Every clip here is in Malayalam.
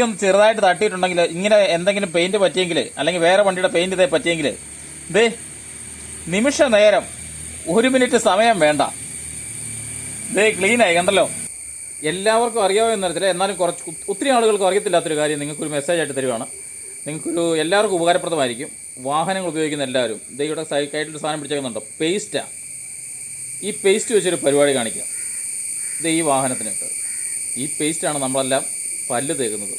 ഒന്ന് ചെറുതായിട്ട് തട്ടിയിട്ടുണ്ടെങ്കിൽ ഇങ്ങനെ എന്തെങ്കിലും പെയിന്റ് പറ്റിയെങ്കിൽ അല്ലെങ്കിൽ വേറെ വണ്ടിയുടെ പെയിന്റ് ഇതേ പറ്റിയെങ്കിൽ ദേ നിമിഷ നേരം ഒരു മിനിറ്റ് സമയം വേണ്ട. ദേ ക്ലീനായി കണ്ടല്ലോ? എല്ലാവർക്കും അറിയാമെന്ന് അറിയത്തില്ല എന്നാലും കുറച്ച് ഒത്തിരി ആളുകൾക്ക് അറിയത്തില്ലാത്തൊരു കാര്യം നിങ്ങൾക്കൊരു മെസ്സേജ് ആയിട്ട് തരുവാണ്. നിങ്ങൾക്കൊരു എല്ലാവർക്കും ഉപകാരപ്രദമായിരിക്കും. വാഹനങ്ങൾ ഉപയോഗിക്കുന്ന എല്ലാവരും ദേ ഇവിടെ സൈക്കായിട്ടൊരു സാധനം പിടിച്ചേക്കുന്നുണ്ടോ. പേസ്റ്റാ ഈ പേസ്റ്റ് വെച്ചൊരു പരിപാടി കാണിക്കാം. ഇത് ഈ വാഹനത്തിനൊക്കെ ഈ പേസ്റ്റാണ് നമ്മളെല്ലാം പല്ല് തേക്കുന്നത്.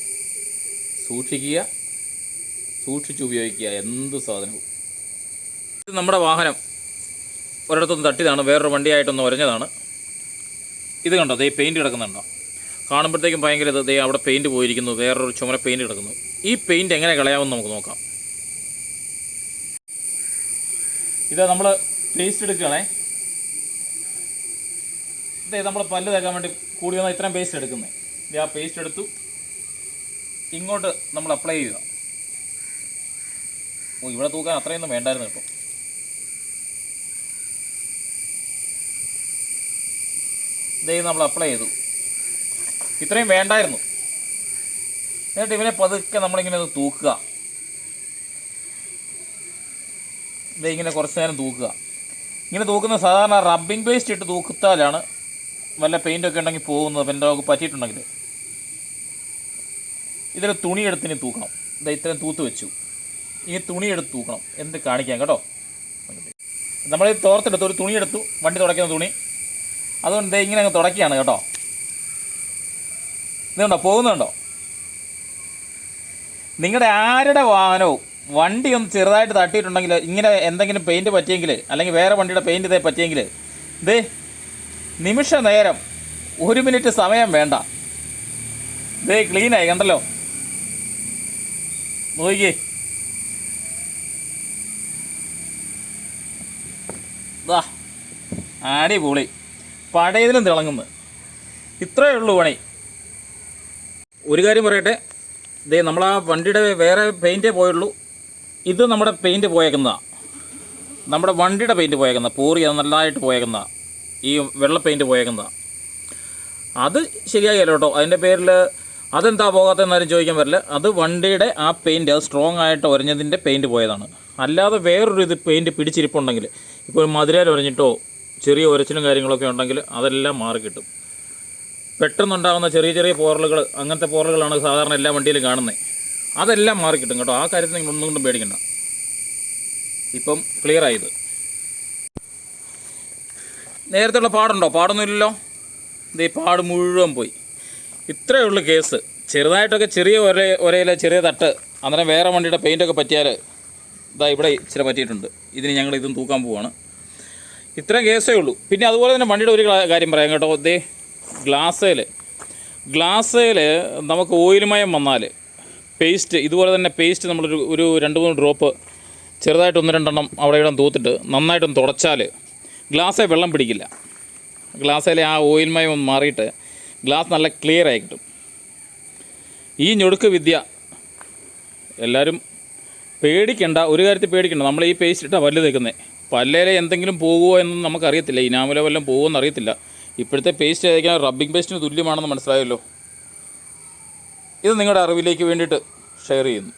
സൂക്ഷിക്കുക സൂക്ഷിച്ച് ഉപയോഗിക്കുക എന്ത് സാധനവും. ഇത് നമ്മുടെ വാഹനം ഒരിടത്തൊന്ന് തട്ടിയതാണ് വേറൊരു വണ്ടിയായിട്ടൊന്ന് ഉരഞ്ഞതാണ് ഇത് കണ്ടോ ദേ പെയിന്റ് കിടക്കുന്നുണ്ടോ? കാണുമ്പോഴത്തേക്കും ഭയങ്കര ഇത് ദേ അവിടെ പെയിന്റ് പോയിരിക്കുന്നു വേറൊരു ചുമര പെയിന്റ് കിടക്കുന്നു. ഈ പെയിന്റ് എങ്ങനെ കളയാമെന്ന് നമുക്ക് നോക്കാം. ഇത് നമ്മൾ പേസ്റ്റ് എടുക്കുകയാണേ. ഇതേ നമ്മൾ പല്ല് തേക്കാൻ വേണ്ടി കൂടി വന്നാൽ ഇത്രയും പേസ്റ്റ് എടുക്കുന്നത് ഇത് ആ പേസ്റ്റ് എടുത്തു. ഇങ്ങോട്ട് നമ്മൾ അപ്ലൈ ചെയ്യുക. ഓ ഇവിടെ തൂക്കാൻ അത്രയൊന്നും വേണ്ടായിരുന്നു കേട്ടോ ഇതേ നമ്മൾ അപ്ലൈ ചെയ്തു. ഇത്രയും വേണ്ടായിരുന്നു. എന്നിട്ട് ഇവനെ പതുക്കെ നമ്മളിങ്ങനെ ഒന്ന് തൂക്കുക. ഇങ്ങനെ കുറച്ച് നേരം തൂക്കുക. ഇങ്ങനെ തൂക്കുന്ന സാധാരണ റബ്ബിംഗ് പേസ്റ്റ് ഇട്ട് തൂക്കുത്താലാണ് വല്ല പെയിന്റൊക്കെ ഉണ്ടെങ്കിൽ പോകുന്നത് പെന്റെ ഒക്കെ പറ്റിയിട്ടുണ്ടെങ്കിൽ. ഇതിൽ തുണി എടുത്തിന് തൂക്കണം. ഇതാ ഇത്രയും തൂത്ത് വെച്ചു. ഇനി തുണി എടുത്ത് തൂക്കണം. എന്ത് കാണിക്കാം കേട്ടോ? നമ്മൾ ഈ തോർത്തെടുത്ത് ഒരു തുണി എടുത്തു വണ്ടി തുടയ്ക്കുന്ന തുണി. അതുകൊണ്ട് ഇങ്ങനെ അങ്ങ് തുടക്കുകയാണ് കേട്ടോ. ഇതുണ്ടോ? പോകുന്നുണ്ടോ? നിങ്ങളുടെ ആരുടെ വാഹനവും വണ്ടി ഒന്ന് ചെറുതായിട്ട് തട്ടിയിട്ടുണ്ടെങ്കിൽ ഇങ്ങനെ എന്തെങ്കിലും പെയിന്റ് പറ്റിയെങ്കിൽ അല്ലെങ്കിൽ വേറെ വണ്ടിയുടെ പെയിന്റ് ഇതേ പറ്റിയെങ്കിൽ ദേ നിമിഷ നേരം ഒരു മിനിറ്റ് സമയം വേണ്ട. ദേ ക്ലീനായി കണ്ടല്ലോ? നോക്കിയേ ദാ അടിപൊളി. പഴയതിലും തിളങ്ങുന്നു. ഇത്രയേ ഉള്ളൂ പണി. ഒരു കാര്യം പറയട്ടെ. ദേ നമ്മൾ ആ വണ്ടിയുടെ വേറെ പെയിന്റേ പോയുള്ളൂ. ഇത് നമ്മുടെ പെയിന്റ് പോയേക്കുന്നതാണ് നമ്മുടെ വണ്ടിയുടെ പെയിന്റ് പോയേക്കുന്ന പൂറി അത് നല്ലതായിട്ട് പോയേക്കുന്ന ഈ വെള്ള പെയിന്റ് പോയേക്കുന്ന അത് ശരിയാകില്ല കേട്ടോ. അതിന്റെ പേരിൽ അതെന്താ പോകാത്തതെന്നാരും ചോദിക്കാൻ പറ്റില്ല. അത് വണ്ടിയുടെ ആ പെയിന്റ് അത് സ്ട്രോങ് ആയിട്ട് ഒരഞ്ഞതിന്റെ പെയിന്റ് പോയതാണ്. അല്ലാതെ വേറൊരു ഇത് പെയിന്റ് പിടിച്ചിരിപ്പുണ്ടെങ്കിൽ ഇപ്പോൾ മധുരയിൽ ഒരഞ്ഞിട്ടോ ചെറിയ ഒരച്ചിലും കാര്യങ്ങളൊക്കെ ഉണ്ടെങ്കിൽ അതെല്ലാം മാറി കിട്ടും. പെട്ടെന്നുണ്ടാകുന്ന ചെറിയ ചെറിയ പോറലുകൾ അങ്ങനത്തെ പോറലുകളാണ് സാധാരണ എല്ലാ വണ്ടിയിലും കാണുന്നത് അതെല്ലാം മാറി കിട്ടും കേട്ടോ. ആ കാര്യത്തിൽ നിങ്ങൾ ഒന്നും കൊണ്ടും പേടിക്കണ്ട. ഇപ്പം ക്ലിയർ ആയത് നേരത്തെയുള്ള പാടുണ്ടോ? പാടൊന്നുമില്ലല്ലോ ഇത് ഈ പാട് മുഴുവൻ പോയി. ഇത്രയേ ഉള്ളൂ കേസ്. ചെറുതായിട്ടൊക്കെ ചെറിയ ഒരേ ഒരേലെ ചെറിയ തട്ട്. അന്നേരം വേറെ വണ്ടിയുടെ പെയിന്റൊക്കെ പറ്റിയാൽ ഇതാ ഇവിടെ ഇച്ചിരി പറ്റിയിട്ടുണ്ട്. ഇതിന് ഞങ്ങൾ ഇതും തൂക്കാൻ പോവാണ്. ഇത്രയും കേസേ ഉള്ളൂ. പിന്നെ അതുപോലെ തന്നെ വണ്ടിയുടെ ഒരു കാര്യം പറയാം കേട്ടോ. ദേ ഗ്ലാസ്സേൽ ഗ്ലാസ്സേൽ നമുക്ക് ഓയിൽമയം വന്നാൽ പേസ്റ്റ് ഇതുപോലെ തന്നെ പേസ്റ്റ് നമ്മളൊരു ഒരു രണ്ട് മൂന്ന് ഡ്രോപ്പ് ചെറുതായിട്ട് ഒന്ന് രണ്ടെണ്ണം അവിടെ ഇവിടെ തൂത്തിട്ട് നന്നായിട്ടൊന്ന് തുടച്ചാൽ ഗ്ലാസ്സേ വെള്ളം പിടിക്കില്ല. ഗ്ലാസ്സേലെ ആ ഓയിൽമയം ഒന്ന് മാറിയിട്ട് ഗ്ലാസ് നല്ല ക്ലിയർ ആയി കിട്ടും. ഈ ഞൊടുക്ക് വിദ്യ എല്ലാവരും പേടിക്കണ്ട ഒരു കാര്യത്തിൽ പേടിക്കണ്ട. നമ്മൾ ഈ പേസ്റ്റ് ഇട്ടാണ് പല്ല് തേക്കുന്നത് പല്ലേലെ എന്തെങ്കിലും പോകുമോ എന്നൊന്നും നമുക്കറിയത്തില്ല. ഇനാമുല വല്ലതും പോകുമെന്ന് അറിയത്തില്ല ഇപ്പോഴത്തെ പേസ്റ്റ് ഏതൊക്കെയാണ് റബ്ബിംഗ് പേസ്റ്റിന് തുല്യമാണെന്ന് മനസ്സിലായല്ലോ? ഇത് നിങ്ങളുടെ അറിവിലേക്ക് വേണ്ടിയിട്ട് ഷെയർ ചെയ്യുന്നു.